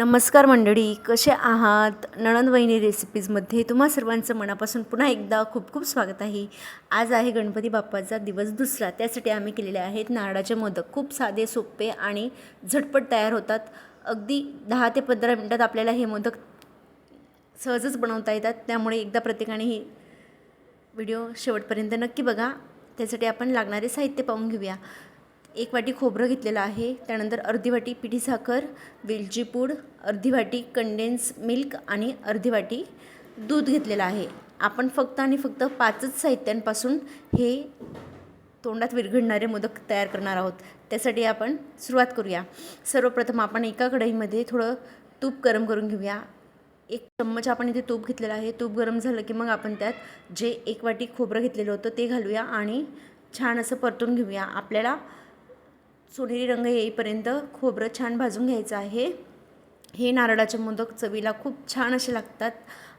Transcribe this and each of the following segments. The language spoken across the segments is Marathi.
नमस्कार मंडळी कसे आहात? नणंदवहिनी रेसिपीजमध्ये तुम्हा सर्वांचं मनापासून पुन्हा एकदा खूप खूप स्वागत आहे. आज आहे गणपती बाप्पाचा दिवस दुसरा त्यासाठी आम्ही केलेले आहेत नारळाचे मोदक. खूप साधे सोपे आणि झटपट तयार होतात. अगदी दहा ते पंधरा मिनटात आपल्याला हे मोदक सहजच बनवता येतात. त्यामुळे एकदा प्रत्येकाने ही व्हिडिओ शेवटपर्यंत नक्की बघा. त्यासाठी आपण लागणारे साहित्य पाहून घेऊया. एक वाटी खोबरं घेतलेलं आहे. त्यानंतर अर्धी वाटी पिठी साखर वेलची पूड अर्धी वाटी कंडेन्स मिल्क आणि अर्धी वाटी दूध घेतलेलं आहे. आपण फक्त आणि फक्त पाचच साहित्यांपासून हे तोंडात विरघळणारे मोदक तयार करणार आहोत. त्यासाठी आपण सुरुवात करूया. सर्वप्रथम आपण एका कढईमध्ये थोडं तूप गरम करून घेऊया. एक चम्मच आपण इथे तूप घेतलेलं आहे. तूप गरम झालं की मग आपण त्यात जे एक वाटी खोबरं घेतलेलं होतं ते घालूया आणि छान असं परतून घेऊया. आपल्याला सोनेरी रंग येईपर्यंत खोबरं छान भाजून घ्यायचं आहे. हे नारळाचे मोदक चवीला खूप छान असे लागतात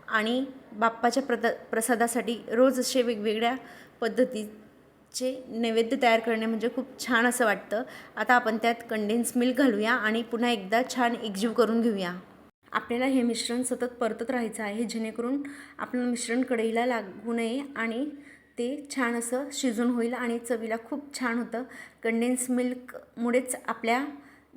आणि बाप्पाच्या प्रदा प्रसादासाठी रोज असे वेगवेगळ्या पद्धतीचे नैवेद्य तयार करणे म्हणजे खूप छान असं वाटतं. आता आपण त्यात कंडेन्स मिल्क घालूया आणि पुन्हा एकदा छान एकजीव करून घेऊया. आपल्याला हे मिश्रण सतत परतत राहायचं आहे जेणेकरून आपलं मिश्रण कढईला लागू नये आणि ते छान असं शिजून होईल आणि चवीला खूप छान होतं. कंडेन्स मिल्कमुळेच आपल्या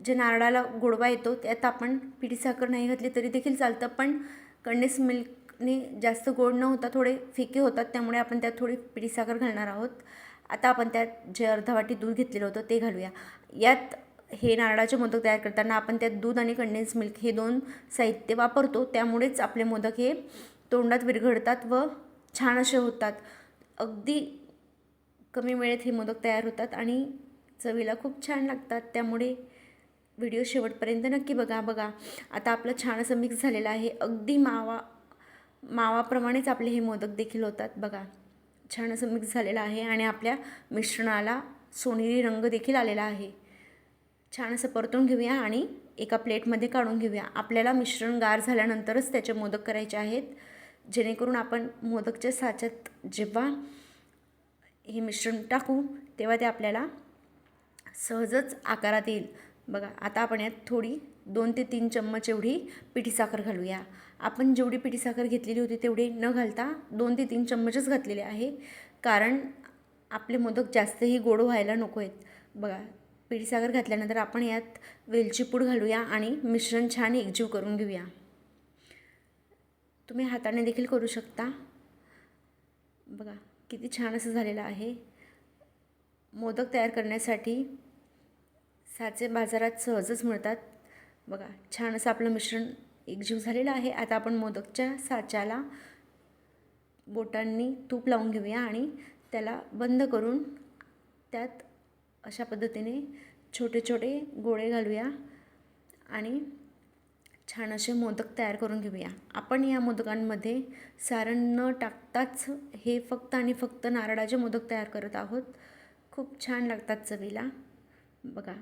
जे नारळाला गोडवा येतो त्यात आपण पिठी साखर नाही घातली तरी देखील चालतं. पण कंडेन्स मिल्कने जास्त गोड न होता थोडे फिके होतात त्यामुळे आपण त्यात थोडी पिठी साखर घालणार आहोत. आता आपण त्यात जे अर्धा वाटी दूध घेतलेलं होतं ते घालूया. यात हे नारळाचे मोदक तयार करताना आपण त्यात दूध आणि कंडेन्स मिल्क हे दोन साहित्य वापरतो. त्यामुळेच आपले मोदक हे तोंडात विरघळतात व छान असे होतात. अगदी कमी वेळेत हे मोदक तयार होतात आणि चवीला खूप छान लागतात. त्यामुळे व्हिडिओ शेवटपर्यंत नक्की बघा बघा. आता आपलं छान असं मिक्स झालेलं आहे. अगदी मावा मावाप्रमाणेच आपले हे मोदक देखील होतात. बघा छान असं मिक्स झालेलं आहे आणि आपल्या मिश्रणाला सोनेरी रंग देखील आलेला आहे. छान असं परतून घेऊया आणि एका प्लेटमध्ये काढून घेऊया. आपल्याला मिश्रण गार झाल्यानंतरच त्याचे मोदक करायचे आहेत. जेणेकरून आपण मोदकच्या साच्यात जेव्हा हे मिश्रण टाकू तेव्हा ते आपल्याला सहजच आकारात येईल. बघा आता आपण यात थोडी दोन ते तीन चम्मच एवढी पिठी साखर घालूया. आपण जेवढी पिठी साखर घेतलेली होती तेवढी न घालता दोन ते तीन चम्मचच घातलेले आहे. कारण आपले मोदक जास्तही गोड व्हायला नको आहेत. बघा पिठी साखर घातल्यानंतर आपण यात वेलची पूड घालूया आणि मिश्रण छान एकजीव करून घेऊया. तुम्ही हाताने देखील करू शकता. बघा किती छान असं झालेलं आहे. मोदक तयार करण्यासाठी साचे बाजारात सहजच मिळतात. बघा छान असं आपलं मिश्रण एकजीव झालेलं आहे. आता आपण मोदकच्या साच्याला बोटांनी तूप लावून घेऊया आणि त्याला बंद करून त्यात अशा पद्धतीने छोटे छोटे गोळे घालूया आणि छान असे मोदक तयार करून घेऊया. आपण या मोदकांमध्ये सारण न टाकताच हे फक्त आणि फक्त नारळाचे मोदक तयार करत आहोत. खूप छान लागतात चवीला. बघा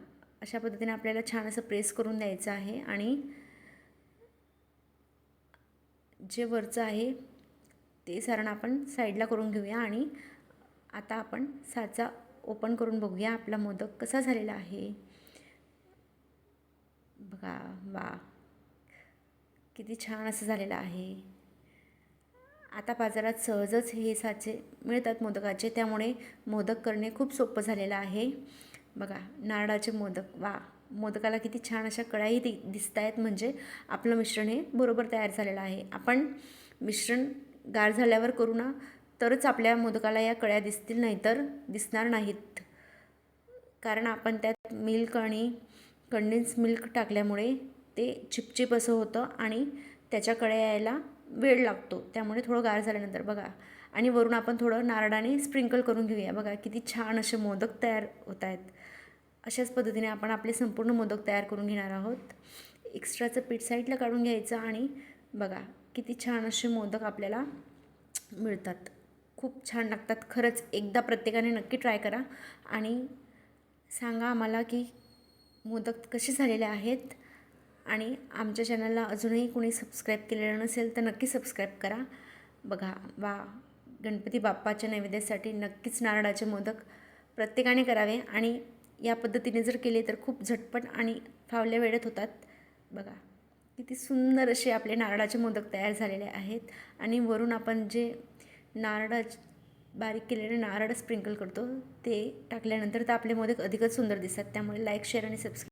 अशा पद्धतीने आपल्याला छान असं प्रेस करून द्यायचं आहे आणि जे वरचं आहे ते सारण आपण साईडला करून घेऊया आणि आता आपण साचा ओपन करून बघूया आपला मोदक कसा झालेला आहे. बघा वा. किती छान असं झालेलं आहे. आता बाजारात सहजच हे साचे मिळतात मोदकाचे त्यामुळे मोदक करणे खूप सोपं झालेलं आहे. बघा नारळाचे मोदक वा मोदकाला किती छान अशा कळ्याही दि दिसत आहेत म्हणजे आपलं मिश्रण हे बरोबर तयार झालेलं आहे. आपण मिश्रण गार झाल्यावर करू ना तरच आपल्या मोदकाला या कळ्या दिसतील नाहीतर दिसणार नाहीत. कारण आपण त्यात मिल्क आणि कंडेन्स मिल्क टाकल्यामुळे ते चिपचिप असं होतं आणि त्याच्याकडे यायला वेळ लागतो. त्यामुळे थोडं गार झाल्यानंतर बघा. आणि वरून आपण थोडं नारळाने स्प्रिंकल करून घेऊया. बघा किती छान असे मोदक तयार होत आहेत. अशाच पद्धतीने आपण आपले संपूर्ण मोदक तयार करून घेणार आहोत. एक्स्ट्राचं पीठ साईडला काढून घ्यायचं आणि बघा किती छान असे मोदक आपल्याला मिळतात. खूप छान लागतात. खरंच एकदा प्रत्येकाने नक्की ट्राय करा. आणि सांगा आम्हाला की मोदक कसे झालेले आहेत. आणि आमच्या चॅनलला अजूनही कोणी सबस्क्राईब केलेलं नसेल तर नक्की सबस्क्राईब करा. बघा वा गणपती बाप्पाच्या नैवेद्यासाठी नक्कीच नारळाचे मोदक प्रत्येकाने करावे. आणि या पद्धतीने जर केले तर खूप झटपट आणि फावल्या वेळेत होतात. बघा किती सुंदर असे आपले नारळाचे मोदक तयार झालेले आहेत. आणि वरून आपण जे नारळा बारीक केलेले नारळ स्प्रिंकल करतो ते टाकल्यानंतर तर आपले मोदक अधिकच सुंदर दिसतात. त्यामुळे लाईक शेअर आणि सबस्क्राईब